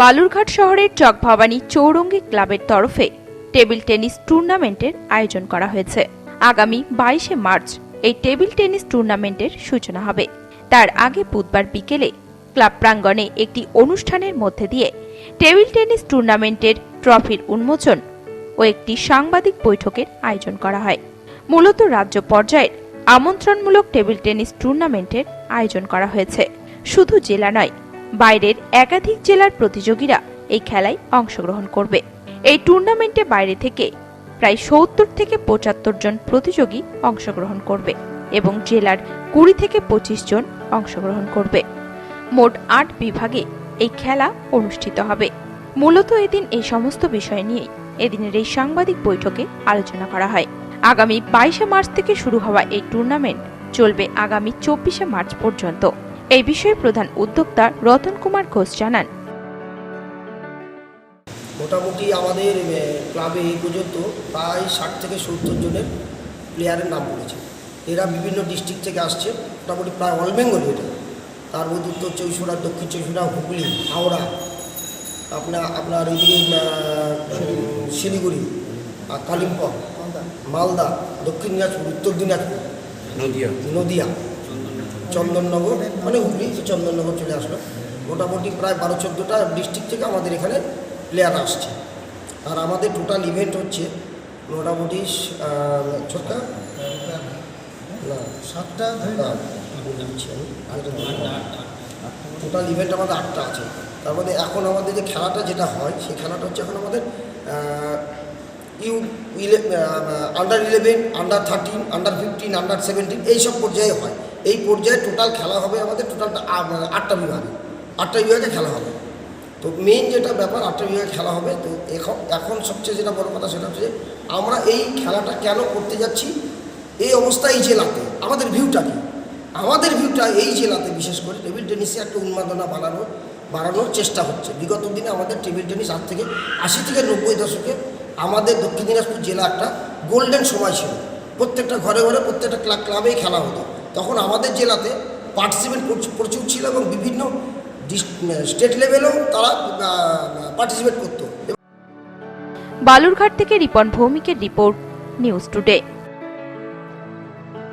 বালুরঘাট শহরের চকভবানী চৌরঙ্গি ক্লাবের তরফে টেবিল টেনিস টুর্নামেন্টের আয়োজন করা হয়েছে। আগামী বাইশে মার্চ এই টেবিল টেনিস টুর্নামেন্টের সূচনা হবে। তার আগে বুধবার বিকেলে ক্লাব প্রাঙ্গণে একটি অনুষ্ঠানের মধ্যে দিয়ে টেবিল টেনিস টুর্নামেন্টের ট্রফির উন্মোচন ও একটি সাংবাদিক বৈঠকের আয়োজন করা হয়। মূলত রাজ্য পর্যায়ের আমন্ত্রণমূলক টেবিল টেনিস টুর্নামেন্টের আয়োজন করা হয়েছে। শুধু জেলা নয় বাইরের একাধিক জেলার প্রতিযোগীরা এই খেলায় অংশগ্রহণ করবে। এই টুর্নামেন্টে বাইরে থেকে প্রায় সত্তর থেকে পঁচাত্তর জন প্রতিযোগী অংশগ্রহণ করবে এবং জেলার কুড়ি থেকে পঁচিশ জন অংশগ্রহণ করবে। মোট আট বিভাগে এই খেলা অনুষ্ঠিত হবে। মূলত এদিন এই সমস্ত বিষয় নিয়েই এদিনের এই সাংবাদিক বৈঠকে আলোচনা করা হয়। আগামী বাইশে মার্চ থেকে শুরু হওয়া এই টুর্নামেন্ট চলবে আগামী চব্বিশে মার্চ পর্যন্ত। এই বিষয়ে প্রধান উদ্যোক্তা রতন কুমার ঘোষ জানান। মোটামুটি আমাদের ক্লাবে এই পর্যন্ত প্রায় ষাট থেকে সত্তর জনের প্লেয়ারের নাম পড়েছে। এরা বিভিন্ন ডিস্ট্রিক্ট থেকে আসছে মোটামুটি প্রায় অল বেঙ্গলি এটা তার মধ্যে উত্তর চব্বিশ পরগনা দক্ষিণ চব্বিশ পরগনা হুগলি হাওড়া আপনার আপনার এইদিকে আহ, শিলিগুড়ি আর কালিম্পং মালদা দক্ষিণ দিনাজপুর উত্তর দিনাজপুর নদিয়া। নদিয়া। চন্দননগর মানে হুগলি চন্দননগর চলে আসলো। মোটামুটি প্রায় বারো চোদ্দোটা ডিস্ট্রিক্ট থেকে আমাদের এখানে প্লেয়ার আসছে। আর আমাদের টোটাল ইভেন্ট হচ্ছে মোটামুটি না সাতটা? না, বলে দিচ্ছি আমি টোটাল ইভেন্ট আমাদের আটটা আছে। তার মধ্যে এখন আমাদের যে খেলাটা যেটা হয় সেই খেলাটা হচ্ছে এখন আমাদের U under eleven under thirteen under fifteen under seventeen এইসব পর্যায়ে হয়। এই পর্যায়ে টোটাল খেলা হবে আমাদের টোটালটা আটটা বিভাগে। আটটা বিভাগে খেলা হবে। তো মেন যেটা ব্যাপার, আটটা বিভাগে খেলা হবে। তো এখন এখন সবচেয়ে যেটা বড় কথা সেটা হচ্ছে আমরা এই খেলাটা কেন করতে যাচ্ছি? এই অবস্থা এই জেলাতে। আমাদের ভিউটা কি? আমাদের ভিউটা এই জেলাতে, বিশেষ করে টেবিল টেনিসে একটা উন্মাদনা বাড়ানোর বাড়ানোর চেষ্টা হচ্ছে। বিগত দিনে আমাদের টেবিল টেনিস আজ থেকে আশি থেকে নব্বই দশকে আমাদের দক্ষিণ দিনাজপুর জেলা একটা গোল্ডেন সময় ছিল। প্রত্যেকটা ঘরে ঘরে প্রত্যেকটা ক্লাব ক্লাবেই খেলা হতো। তখন আমাদের জেলাতে পার্টিসিপেন্ট প্রচুর ছিল এবং বিভিন্ন স্টেট লেভেলেও তারা পার্টিসিপেট করতো। বালুরঘাট থেকে রিপন ভৌমিকের রিপোর্ট, নিউজ টুডে।